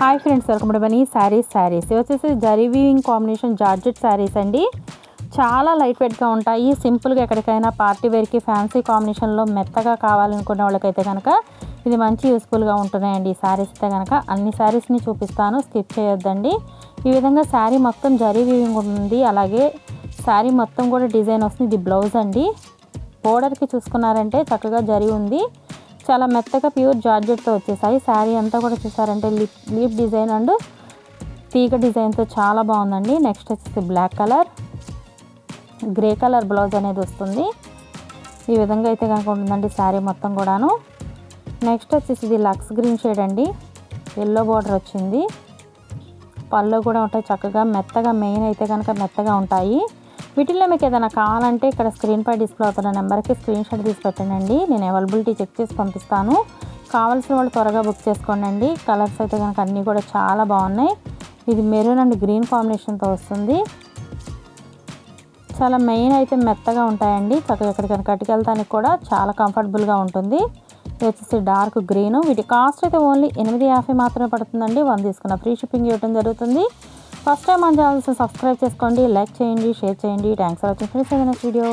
Hi friends welcome to Bunny saris saris ఇవి వచ్చేసి zari weaving combination georgette saris అండి. చాలా లైట్ వెయిట్గా ఉంటాయి సింపుల్గా ఎక్కడికైనా పార్టీ వేర్కి ఫ్యాన్సీ కాంబినేషన్లో మెత్తగా కావాలనుకునే వాళ్ళకైతే కనుక ఇది మంచి యూస్ఫుల్గా ఉంటున్నాయండి. ఈ శారీస్ అయితే కనుక అన్ని శారీస్ని చూపిస్తాను. స్కిప్ చేయొద్దండి. ఈ విధంగా శారీ మొత్తం జరీ వీవింగ్ ఉంది. అలాగే శారీ మొత్తం కూడా డిజైన్ వస్తుంది. ఇది బ్లౌజ్ అండి. బోర్డర్కి చూసుకున్నారంటే చక్కగా జరి ఉంది. చాలా మెత్తగా ప్యూర్ జార్జెట్తో వచ్చేసాయి. శారీ అంతా కూడా చూసారంటే లిప్ లీప్ డిజైన్ అండ్ తీగ డిజైన్తో చాలా బాగుందండి. నెక్స్ట్ వచ్చేసి black colour. Grey colour blouse అనేది వస్తుంది. ఈ విధంగా అయితే కనుక ఉంటుందండి శారీ మొత్తం కూడాను. నెక్స్ట్ వచ్చేసి ఇది లక్స్ గ్రీన్ షేడ్ అండి. ఎల్లో బార్డర్ వచ్చింది. పళ్ళు కూడా ఉంటాయి చక్కగా మెత్తగా మెయిన్ అయితే కనుక మెత్తగా ఉంటాయి. వీటిల్లో మీకు ఏదైనా కావాలంటే ఇక్కడ స్క్రీన్పై డిస్ప్లే అవుతున్న నెంబర్కి స్క్రీన్ షాట్ తీసి పెట్టండి నేను అవైలబిలిటీ చెక్ చేసి పంపిస్తాను. కావాల్సిన వాళ్ళు త్వరగా బుక్ చేసుకోండి కలర్స్ అయితే కనుక అన్నీ కూడా చాలా బాగున్నాయి. ఇది మెరూన్ అండ్ గ్రీన్ కాంబినేషన్తో వస్తుంది. చాలా మెయిన్ అయితే మెత్తగా ఉంటాయండి. చక్కగా ఎక్కడికైనా కట్టుకెళ్తానికి కూడా చాలా కంఫర్టబుల్గా ఉంటుంది. ఇది వచ్చేసి డార్క్ గ్రీన్. వీటి కాస్ట్ అయితే ఓన్లీ ఎనిమిది యాభై మాత్రమే పడుతుందండి. వన్ తీసుకున్న ఫ్రీ షిప్పింగ్ ఇవ్వడం జరుగుతుంది. ఫస్ట్ టైం మన ఛానల్స్ సబ్స్క్రైబ్ చేసుకోండి లైక్ చేయండి షేర్ చేయండి. థ్యాంక్స్ ఫర్ వాచింగ్ ఫ్రెండ్స్ ఏదైనా వీడియో